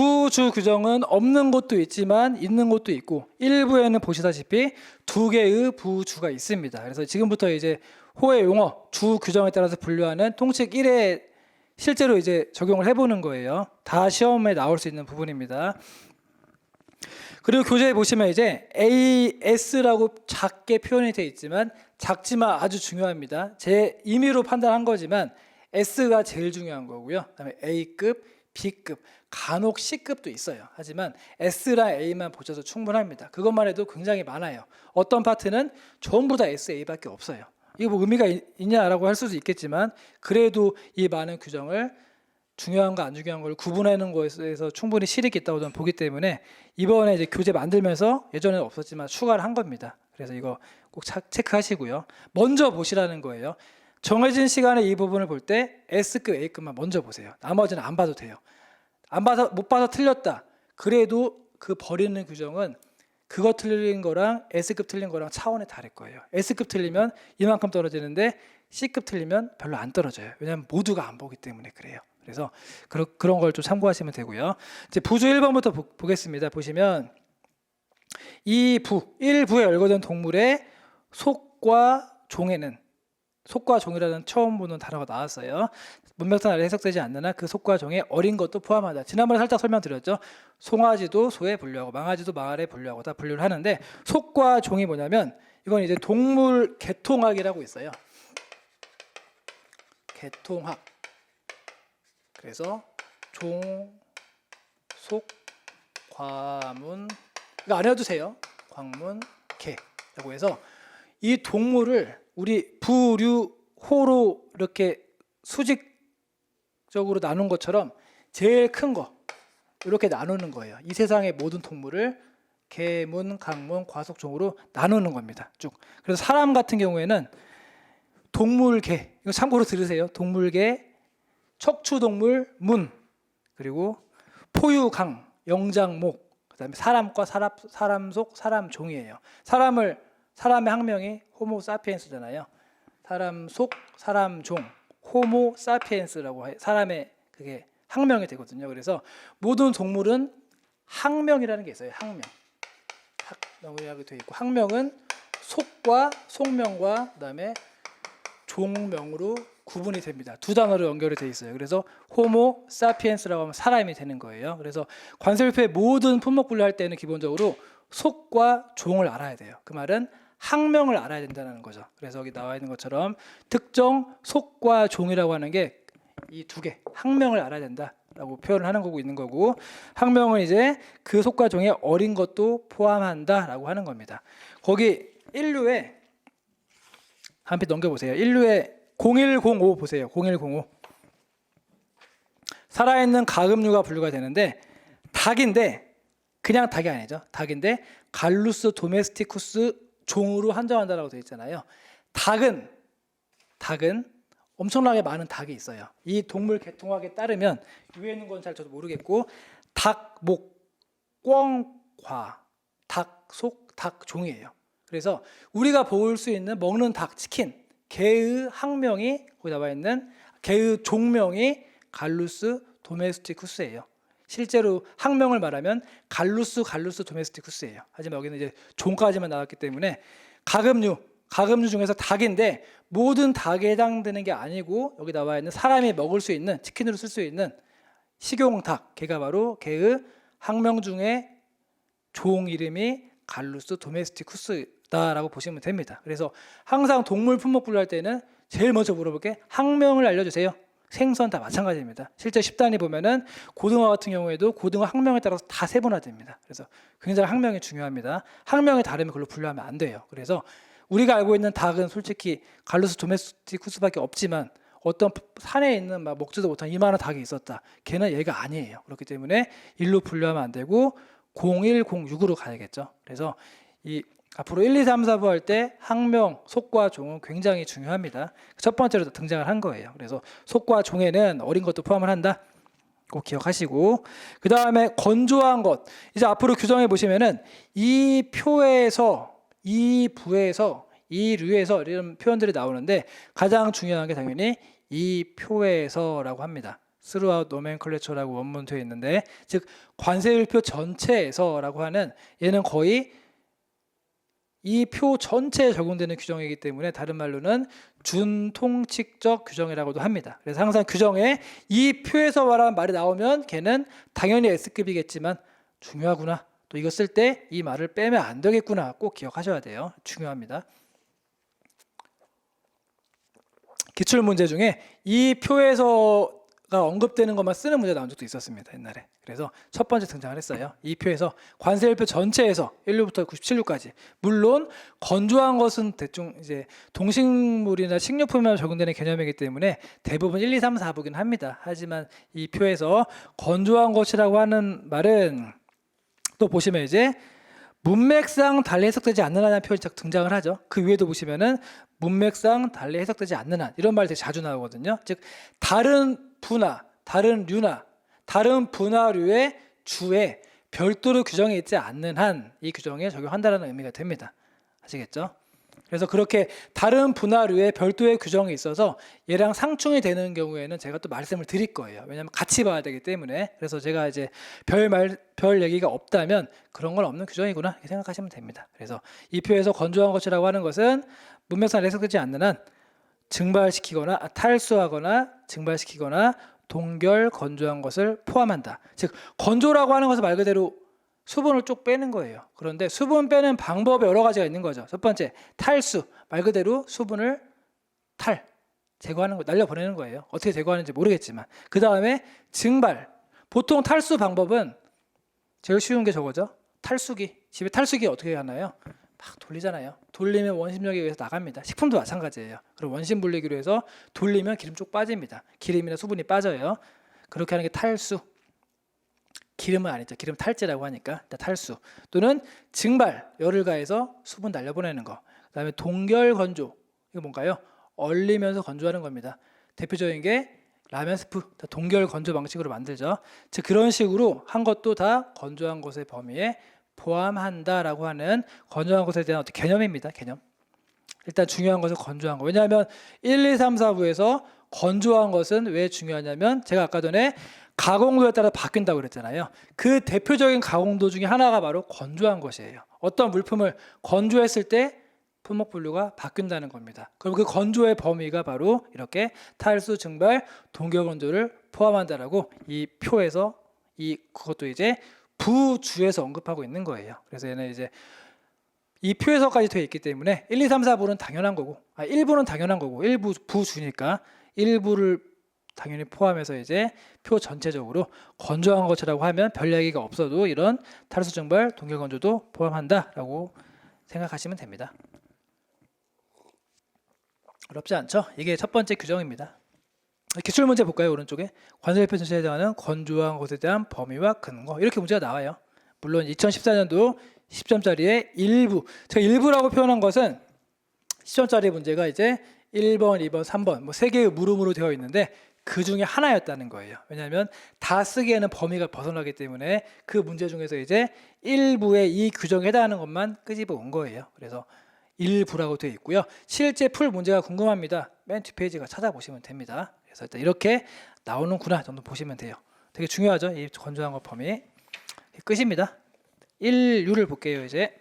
부주 규정은 없는 곳도 있지만 있는 곳도 있고 일부에는 보시다시피 두 개의 부주가 있습니다. 그래서 지금부터 이제 호의 용어 주 규정에 따라서 분류하는 통칙 1에 실제로 이제 적용을 해보는 거예요. 다 시험에 나올 수 있는 부분입니다. 그리고 교재에 보시면 이제 AS라고 작게 표현이 되어 있지만 작지만 아주 중요합니다. 제 임의로 판단한 거지만 S가 제일 중요한 거고요. 그다음에 A급, B급, 간혹 C급도 있어요. 하지만 S랑 A만 보셔도 충분합니다. 그것만 해도 굉장히 많아요. 어떤 파트는 전부 다 S, A밖에 없어요. 이게 뭐 의미가 있- 있냐라고 할 수도 있겠지만 그래도 이 많은 규정을 중요한 거 안 중요한 걸 구분하는 것에서 충분히 실익이 있다고 저는 보기 때문에 이번에 이제 교재 만들면서 예전에는 없었지만 추가를 한 겁니다. 그래서 이거 꼭 차- 체크하시고요. 먼저 보시라는 거예요. 정해진 시간에 이 부분을 볼 때 S급, A급만 먼저 보세요. 나머지는 안 봐도 돼요. 안 봐서 못 봐서 틀렸다. 그래도 그 버리는 규정은 그거 틀린 거랑 S급 틀린 거랑 차원이 다를 거예요. S급 틀리면 이만큼 떨어지는데 C급 틀리면 별로 안 떨어져요. 왜냐하면 모두가 안 보기 때문에 그래요. 그래서 그런 그런 걸 좀 참고하시면 되고요. 이제 부주 1번부터 보, 보겠습니다. 보시면 이 부, 1부에 열거된 동물의 속과 종에는 속과 종이라는 처음 보는 단어가 나왔어요. 문맥상 아래 해석되지 않는 한 그 속과 종에 어린 것도 포함하다. 지난번에 살짝 설명드렸죠. 송아지도 소에 분류하고 망아지도 망아래 분류하고 다 분류를 하는데 속과 종이 뭐냐면 이건 이제 동물 개통학이라고 있어요. 개통학. 그래서 종, 속, 과문 이거 안 해도 돼요. 광문, 개라고 해서 이 동물을 우리 부류, 호로 이렇게 수직적으로 나눈 것처럼 제일 큰 거 이렇게 나누는 거예요. 이 세상의 모든 동물을 개문, 강문, 과속종으로 나누는 겁니다. 쭉. 그래서 사람 같은 경우에는 동물개 이거 참고로 들으세요. 동물개, 척추동물 문 그리고 포유강, 영장목 그다음에 사람과 사람 사람 속 사람 종이에요. 사람을 사람의 학명이 호모 사피엔스잖아요. 사람 속 사람 종 호모 사피엔스라고 해 사람의 그게 학명이 되거든요. 그래서 모든 동물은 학명이라는 게 있어요. 학명. 학명이라고 되어 있고 학명은 속과 속명과 그다음에 종명으로 구분이 됩니다. 두 단어로 연결이 돼 있어요. 그래서 호모 사피엔스라고 하면 사람이 되는 거예요. 그래서 관세율표의 모든 품목 분류할 때는 기본적으로 속과 종을 알아야 돼요. 그 말은 학명을 알아야 된다는 거죠. 그래서 여기 나와 있는 것처럼 특정 속과 종이라고 하는 게 이 두 개 학명을 알아야 된다라고 표현을 하는 거고 있는 거고 학명은 이제 그 속과 종의 어린 것도 포함한다라고 하는 겁니다. 거기 인류에 한편 넘겨 보세요. 인류에 0105 보세요. 0105 살아있는 가금류가 분류가 되는데 닭인데 그냥 닭이 아니죠. 닭인데 갈루스 도메스티쿠스 종으로 한정한다라고 되어 있잖아요. 닭은 닭은 엄청나게 많은 닭이 있어요. 이 동물 개통학에 따르면 위에 있는 건 잘 저도 모르겠고 닭, 목, 꿩과 닭, 속, 닭 종이에요. 그래서 우리가 볼 수 있는 먹는 닭, 치킨, 개의 학명이 거기 나와 있는 개의 종명이 갈루스 도메스티쿠스예요. 실제로 학명을 말하면 갈루스 갈루스 도메스티쿠스예요. 하지만 여기는 이제 종까지만 나왔기 때문에 가금류 가금류 중에서 닭인데 모든 닭에 해당되는 게 아니고 여기 나와 있는 사람이 먹을 수 있는 치킨으로 쓸 수 있는 식용닭 개가 바로 개의 학명 중에 종 이름이 갈루스 도메스티쿠스다라고 보시면 됩니다. 그래서 항상 동물 품목 분류할 때는 제일 먼저 물어볼 게 학명을 알려주세요. 생선 다 마찬가지입니다. 실제 10단위 보면은 고등어 같은 경우에도 고등어 학명에 따라서 다 세분화됩니다. 그래서 굉장히 학명이 중요합니다. 학명이 다르면 그걸로 분류하면 안 돼요. 그래서 우리가 알고 있는 닭은 솔직히 갈루스 도메스티쿠스밖에 없지만 어떤 산에 있는 막 먹지도 못한 이만한 닭이 있었다. 걔는 얘가 아니에요. 그렇기 때문에 일로 분류하면 안 되고 0106으로 가야겠죠. 그래서 이 앞으로 1, 2, 3, 4부 할때 학명, 속과 종은 굉장히 중요합니다. 첫 번째로 등장을 한 거예요. 그래서 속과 종에는 어린 것도 포함을 한다. 꼭 기억하시고 그 다음에 건조한 것 이제 앞으로 규정해 보시면은 이 표에서 이 부에서 이 류에서 이런 표현들이 나오는데 가장 중요한 게 당연히 이 표에서라고 합니다. throughout nomenclature라고 원문 되어 있는데 즉 관세율표 전체에서라고 하는 얘는 거의 이 표 전체에 적용되는 규정이기 때문에 다른 말로는 준통칙적 규정이라고도 합니다. 그래서 항상 규정에 이 표에서 말하는 말이 나오면 걔는 당연히 S급이겠지만 중요하구나. 또 이거 쓸 때 이 말을 빼면 안 되겠구나. 꼭 기억하셔야 돼요. 중요합니다. 기출 문제 중에 이 표에서 가 언급되는 것만 쓰는 문제 나온 적도 있었습니다 옛날에. 그래서 첫 번째 등장을 했어요. 이 표에서 관세일표 전체에서 1루부터 97루까지. 물론 건조한 것은 대충 이제 동식물이나 식료품에 적용되는 개념이기 때문에 대부분 1, 2, 3, 4부긴 합니다. 하지만 이 표에서 건조한 것이라고 하는 말은 또 보시면 이제 문맥상 달리 해석되지 않는 한이라는 표현이 딱 등장을 하죠. 그 위에도 보시면은 문맥상 달리 해석되지 않는 한 이런 말이 되게 자주 나오거든요. 즉 다른 분화, 다른 류나 다른 분화류의 주에 별도로 규정이 있지 않는 한 이 규정에 적용한다라는 의미가 됩니다. 아시겠죠? 그래서 그렇게 다른 분화류의 별도의 규정이 있어서 얘랑 상충이 되는 경우에는 제가 또 말씀을 드릴 거예요. 왜냐하면 같이 봐야 되기 때문에. 그래서 제가 이제 별말별 얘기가 없다면 그런 건 없는 규정이구나 이렇게 생각하시면 됩니다. 그래서 이 표에서 건조한 것이라고 하는 것은 문맥상 해석되지 않는 한 증발시키거나 아, 탈수하거나 증발시키거나 동결 건조한 것을 포함한다. 즉 건조라고 하는 것은 말 그대로 수분을 쭉 빼는 거예요. 그런데 수분 빼는 방법이 여러 가지가 있는 거죠. 첫 번째 탈수 말 그대로 수분을 탈 제거하는 거 날려 보내는 거예요. 어떻게 제거하는지 모르겠지만 그 다음에 증발 보통 탈수 방법은 제일 쉬운 게 저거죠. 탈수기 집에 탈수기 어떻게 하나요? 막 돌리잖아요. 돌리면 원심력에 의해서 나갑니다. 식품도 마찬가지예요. 그럼 원심 분리기로 해서 돌리면 기름 쪽 빠집니다. 기름이나 수분이 빠져요. 그렇게 하는 게 탈수. 기름은 아니죠. 기름 탈제라고 하니까 탈수 또는 증발 열을 가해서 수분 날려보내는 거. 그다음에 동결 건조 이거 뭔가요? 얼리면서 건조하는 겁니다. 대표적인 게 라면 스프 다 동결 건조 방식으로 만들죠. 즉 그런 식으로 한 것도 다 건조한 것의 범위에 포함한다라고 하는 건조한 것에 대한 어떤 개념입니다. 개념. 일단 중요한 것은 건조한 거. 왜냐하면 1, 2, 3, 4부에서 건조한 것은 왜 중요하냐면 제가 아까 전에 가공도에 따라 바뀐다고 그랬잖아요. 그 대표적인 가공도 중에 하나가 바로 건조한 것이에요. 어떤 물품을 건조했을 때 품목 분류가 바뀐다는 겁니다. 그럼 그 건조의 범위가 바로 이렇게 탈수 증발 동결 건조를 포함한다라고 이 표에서 이 그것도 이제 부주에서 언급하고 있는 거예요. 그래서 얘는 이제 이 표에서까지 되어 있기 때문에 1, 2, 3, 4부는 당연한 거고 아 1부는 당연한 거고 1부 부주니까 1부를 당연히 포함해서 이제 표 전체적으로 건조한 것이라고 하면 별 얘기가 없어도 이런 탈수 증발 동결 건조도 포함한다라고 생각하시면 됩니다. 어렵지 않죠? 이게 첫 번째 규정입니다. 기출 문제 볼까요? 오른쪽에 관세표 전체에 해당하는 건조한 것에 대한 범위와 근거 이렇게 문제가 나와요. 물론 2014년도 10점짜리의 일부 제가 일부라고 표현한 것은 10점짜리 문제가 이제 1번, 2번, 3번 뭐 세 개의 물음으로 되어 있는데 그 중에 하나였다는 거예요. 왜냐하면 다 쓰기에는 범위가 벗어나기 때문에 그 문제 중에서 이제 일부의 이 규정에 해당하는 것만 끄집어 온 거예요. 그래서 일부라고 되어 있고요. 실제 풀 문제가 궁금합니다. 맨 뒷페이지가 찾아보시면 됩니다. 그래서 일단 이렇게 나오는구나 정도 보시면 돼요. 되게 중요하죠. 이 건조한 것 범위. 끝입니다. 1유를 볼게요, 이제.